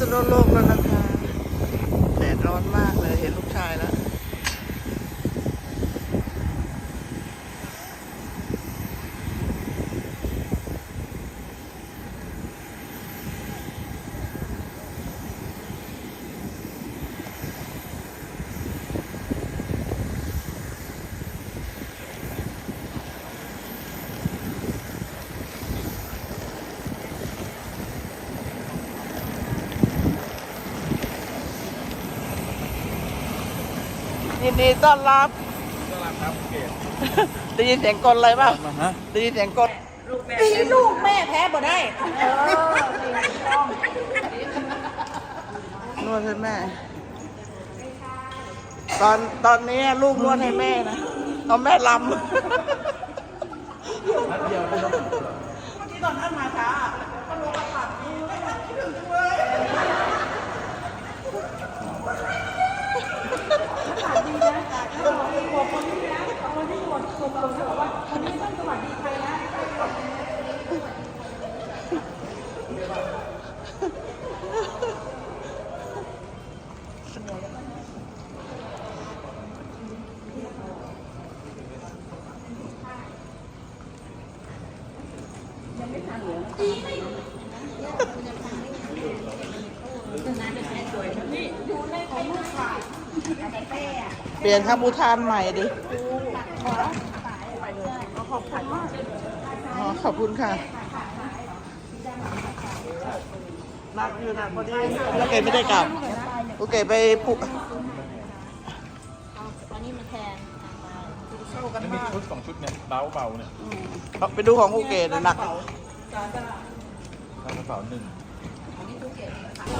ษณุโลกแล้วนะคะ แดดร้อนมากเลยเห็นลูกชายแล้ว ยินดีต้อนรับต้อนรับครับเกศได้ยินเสียงกลอะไรป่ะมาฮะได้ยินเสียงกลตีลูกแม่แพ้บ่ได้นวดให้แม่ ตอนตอนนี้ลูกนวดให้แม่นะตอนแม่ลำนัดเดียวไม่ต้องที่ตอนท่านมาช้าก็ลงมาปัดนี่ไม่อยากคิดถึงเลย เปลี่ยนคำอุทานใหม่ดิอ๋อขอบคุณค่ะ นักอยู่นะพอดีแล้วเกดไม่ได้กลับโอเคไปผูกอันนี้มันแทนเข้ากันนี่มีมากชุดสองชุดเนี่ยเบาเบาเนี่ยเอาไปดูของภูเก็ตหนักกระเป๋าหนึ่ง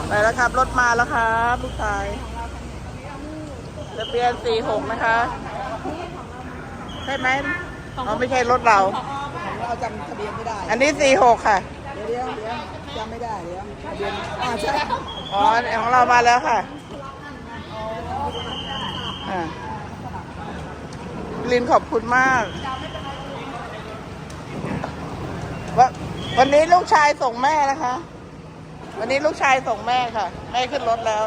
ไปแล้วครับ รถมาแล้วครับลูกชายทะเบียนสี่หกนะคะ ใช่ไหมอ๋อไม่ใช่รถเราเราจำทะเบียนไม่ได้ อันนี้สี่หกค่ะ เดี๋ยวเดี๋ยวเดี๋ยว จำไม่ได้เดี๋ยวเบียนอ่าใช่อ๋อของเรามาแล้วค่ะอ่าลินขอบคุณมากววันนี้ลูกชายส่งแม่นะคะ วันนี้ลูกชายส่งแม่ค่ะ แม่ขึ้นรถแล้ว